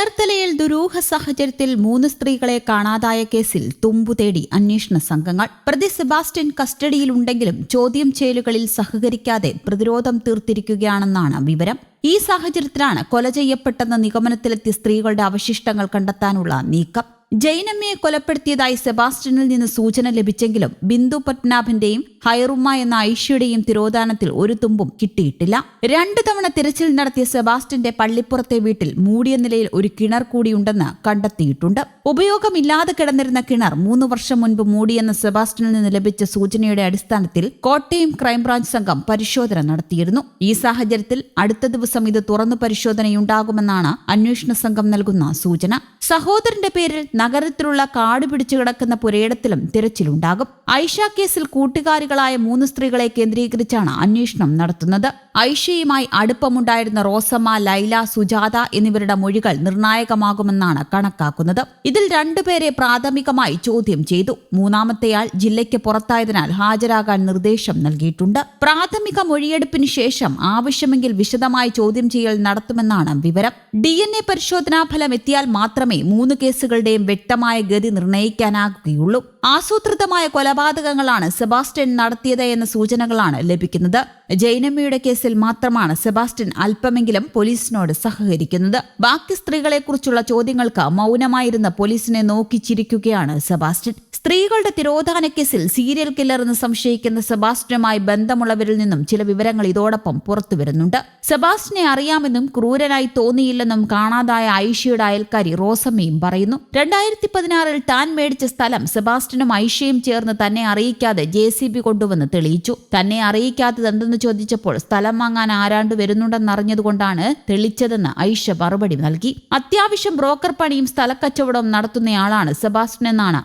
ചേർത്തലയിൽ ദുരൂഹ സാഹചര്യത്തിൽ മൂന്ന് സ്ത്രീകളെ കാണാതായ കേസിൽ തുമ്പു തേടി അന്വേഷണ സംഘങ്ങൾ. പ്രതി സെബാസ്റ്റ്യൻ കസ്റ്റഡിയിലുണ്ടെങ്കിലും ചോദ്യം ചെയ്യലുകളിൽ സഹകരിക്കാതെ പ്രതിരോധം തീർത്തിരിക്കുകയാണെന്നാണ് വിവരം. ഈ സാഹചര്യത്തിലാണ് കൊല ചെയ്യപ്പെട്ടെന്ന നിഗമനത്തിലെത്തിയ സ്ത്രീകളുടെ അവശിഷ്ടങ്ങൾ കണ്ടെത്താനുള്ള നീക്കം. ജൈനമ്മയെ കൊലപ്പെടുത്തിയതായി സെബാസ്റ്റ്യനിൽ നിന്ന് സൂചന ലഭിച്ചെങ്കിലും ബിന്ദു പത്മനാഭന്റെയും ഹൈറുമ്മ എന്ന ഐഷ്യയുടെയും തിരോധാനത്തിൽ ഒരു തുമ്പും കിട്ടിയിട്ടില്ല. രണ്ടു തവണ തിരച്ചിൽ നടത്തിയ സെബാസ്റ്റ്യന്റെ പള്ളിപ്പുറത്തെ വീട്ടിൽ മൂടിയ നിലയിൽ ഒരു കിണർ കൂടിയുണ്ടെന്ന് കണ്ടെത്തിയിട്ടുണ്ട്. ഉപയോഗമില്ലാതെ കിടന്നിരുന്ന കിണർ മൂന്ന് വർഷം മുൻപ് മൂടിയെന്ന സെബാസ്റ്റ്യനിൽ നിന്ന് ലഭിച്ച സൂചനയുടെ അടിസ്ഥാനത്തിൽ കോട്ടയം ക്രൈംബ്രാഞ്ച് സംഘം പരിശോധന നടത്തിയിരുന്നു. ഈ സാഹചര്യത്തിൽ അടുത്ത ദിവസം ഇത് തുറന്നു പരിശോധനയുണ്ടാകുമെന്നാണ് അന്വേഷണ സംഘം നൽകുന്ന സൂചന. സഹോദരന്റെ പേരിൽ നഗരത്തിലുള്ള കാട് പിടിച്ചു കിടക്കുന്ന പുരയിടത്തിലും തിരച്ചിലുണ്ടാകും. ഐഷ കേസിൽ കൂട്ടുകാരികളായ മൂന്ന് സ്ത്രീകളെ കേന്ദ്രീകരിച്ചാണ് അന്വേഷണം നടത്തുന്നത്. ഐഷയുമായി അടുപ്പമുണ്ടായിരുന്ന റോസമ്മ ലൈല സുജാത എന്നിവരുടെ മൊഴികൾ നിർണായകമാകുമെന്നാണ് കണക്കാക്കുന്നത്. ഇതിൽ രണ്ടുപേരെ പ്രാഥമികമായി ചോദ്യം ചെയ്തു. മൂന്നാമത്തെയാൾ ജില്ലയ്ക്ക് പുറത്തായതിനാൽ ഹാജരാകാൻ നിർദ്ദേശം നൽകിയിട്ടുണ്ട്. പ്രാഥമിക മൊഴിയെടുപ്പിന് ശേഷം ആവശ്യമെങ്കിൽ വിശദമായി ചോദ്യം ചെയ്യൽ നടത്തുമെന്നാണ് വിവരം. ഡി എൻ എ പരിശോധനാ ഫലം എത്തിയാൽ മാത്രമേ മൂന്ന് കേസുകളുടെയും വ്യക്തമായ ഗതി നിർണയിക്കാനാകുകയുള്ളൂ ആസൂത്രിതമായ കൊലപാതകങ്ങളാണ് സെബാസ്റ്റ്യൻ നടത്തിയത് എന്ന സൂചനകളാണ് ലഭിക്കുന്നത്. ജൈനമ്മയുടെ കേസിൽ മാത്രമാണ് സെബാസ്റ്റ്യൻ അല്പമെങ്കിലും പോലീസിനോട് സഹകരിക്കുന്നത്. ബാക്കി സ്ത്രീകളെക്കുറിച്ചുള്ള ചോദ്യങ്ങൾക്ക് മൗനമായിരുന്ന പോലീസിനെ നോക്കിച്ചിരിക്കുകയാണ് സെബാസ്റ്റ്യൻ. സ്ത്രീകളുടെ തിരോധാന കേസിൽ സീരിയൽ കില്ലർ എന്ന് സംശയിക്കുന്ന സെബാസ്റ്റിനുമായി ബന്ധമുള്ളവരിൽ നിന്നും ചില വിവരങ്ങൾ ഇതോടൊപ്പം പുറത്തു വരുന്നുണ്ട്. സെബാസ്റ്റിനെ അറിയാമെന്നും ക്രൂരനായി തോന്നിയില്ലെന്നും കാണാതായ ഐഷയുടെ അയൽക്കാരി റോസമ്മയും പറയുന്നു. രണ്ടായിരത്തി പതിനാറിൽ താൻ മേടിച്ച സ്ഥലം സെബാസ്റ്റിനും ഐഷയും ചേർന്ന് തന്നെ അറിയിക്കാതെ ജെ സി ബി കൊണ്ടുവന്ന് തെളിയിച്ചു. തന്നെ അറിയിക്കാത്തത് എന്തെന്ന് ചോദിച്ചപ്പോൾ സ്ഥലം വാങ്ങാൻ ആരാണ്ട് വരുന്നുണ്ടെന്നറിഞ്ഞതുകൊണ്ടാണ് തെളിച്ചതെന്ന് ഐഷ മറുപടി നൽകി. അത്യാവശ്യം ബ്രോക്കർ പണിയും സ്ഥലക്കച്ചവടവും നടത്തുന്നയാളാണ് സെബാസ്റ്റിൻ എന്നാണ്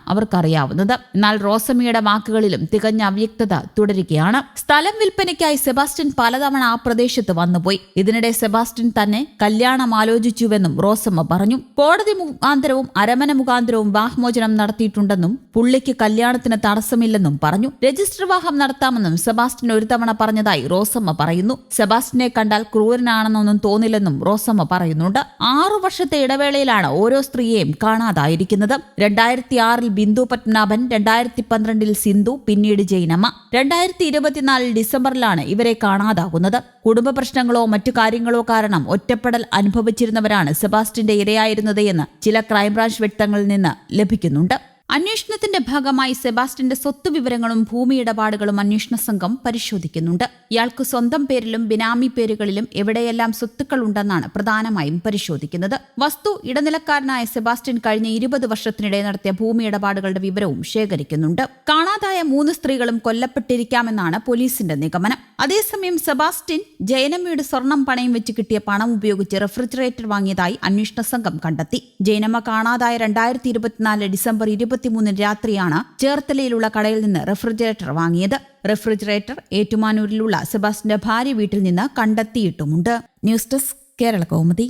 അവർക്കറിയാവുന്നത് എന്നാൽ റോസമ്മയുടെ വാക്കുകളിലും തികഞ്ഞ അവ്യക്തത തുടരുകയാണ്. സ്ഥലം വിൽപ്പനയ്ക്കായി സെബാസ്റ്റ്യൻ പലതവണ ആ പ്രദേശത്ത് വന്നുപോയി. ഇതിനിടെ സെബാസ്റ്റ്യൻ തന്നെ കല്യാണം ആലോചിച്ചുവെന്നും റോസമ്മ പറഞ്ഞു. കോടതി മുഖാന്തരവും അരമന മുഖാന്തരവും വാഹ്മോചനം നടത്തിയിട്ടുണ്ടെന്നും പുള്ളിക്ക് കല്യാണത്തിന് തടസ്സമില്ലെന്നും പറഞ്ഞു. രജിസ്റ്റർ വാഹം നടത്താമെന്നും സെബാസ്റ്റ്യൻ ഒരു തവണ പറഞ്ഞതായി റോസമ്മ പറയുന്നു. സെബാസ്റ്റ്യനെ കണ്ടാൽ ക്രൂരനാണെന്നൊന്നും തോന്നില്ലെന്നും റോസമ്മ പറയുന്നുണ്ട്. ആറു വർഷത്തെ ഇടവേളയിലാണ് ഓരോ സ്ത്രീയെയും കാണാതായിരിക്കുന്നത്. രണ്ടായിരത്തി ആറിൽ ബിന്ദു പത്മനാഭൻ രണ്ടായിരത്തി പന്ത്രണ്ടിൽ സിന്ധു പിന്നീട് ജൈനമ്മ. രണ്ടായിരത്തി ഇരുപത്തിനാലിൽ ഡിസംബറിലാണ് ഇവരെ കാണാതാകുന്നത്. കുടുംബ പ്രശ്നങ്ങളോ മറ്റു കാര്യങ്ങളോ കാരണം ഒറ്റപ്പെടൽ അനുഭവിച്ചിരുന്നവരാണ് സെബാസ്റ്റിന്റെ ഇരയായിരുന്നത് എന്ന് ചില ക്രൈംബ്രാഞ്ച് വ്യക്തങ്ങളിൽ നിന്ന് ലഭിക്കുന്നുണ്ട്. അന്വേഷണത്തിന്റെ ഭാഗമായി സെബാസ്റ്റിന്റെ സ്വത്ത് വിവരങ്ങളും ഭൂമി ഇടപാടുകളും അന്വേഷണ സംഘം പരിശോധിക്കുന്നുണ്ട്. ഇയാൾക്ക് സ്വന്തം പേരിലും ബിനാമി പേരുകളിലും എവിടെയെല്ലാം സ്വത്തുക്കൾ ഉണ്ടെന്നാണ് പ്രധാനമായും പരിശോധിക്കുന്നത്. വസ്തു ഇടനിലക്കാരനായ സെബാസ്റ്റ്യൻ കഴിഞ്ഞ ഇരുപത് വർഷത്തിനിടെ നടത്തിയ ഭൂമി ഇടപാടുകളുടെ വിവരവും ശേഖരിക്കുന്നുണ്ട്. കാണാതായ മൂന്ന് സ്ത്രീകളും കൊല്ലപ്പെട്ടിരിക്കാമെന്നാണ് പോലീസിന്റെ നിഗമനം. അതേസമയം സെബാസ്റ്റ്യൻ ജയനമ്മയുടെ സ്വർണം പണയം വെച്ച് കിട്ടിയ പണം ഉപയോഗിച്ച് റെഫ്രിജറേറ്റർ വാങ്ങിയതായി അന്വേഷണ സംഘം കണ്ടെത്തി. ജയനമ്മ കാണാതായ രണ്ടായിരത്തി ഇരുപത്തിനാല് ഡിസംബർ ഇരുപത്തിമൂന്നിന് രാത്രിയാണ് ചേർത്തലയിലുള്ള കടയിൽ നിന്ന് റെഫ്രിജറേറ്റർ വാങ്ങിയത്. റെഫ്രിജറേറ്റർ ഏറ്റുമാനൂരിലുള്ള സെബാസ്റ്റിന്റെ ഭാര്യ വീട്ടിൽ നിന്ന് കണ്ടെത്തിയിട്ടുമുണ്ട്. News desk Kerala Kaumudi.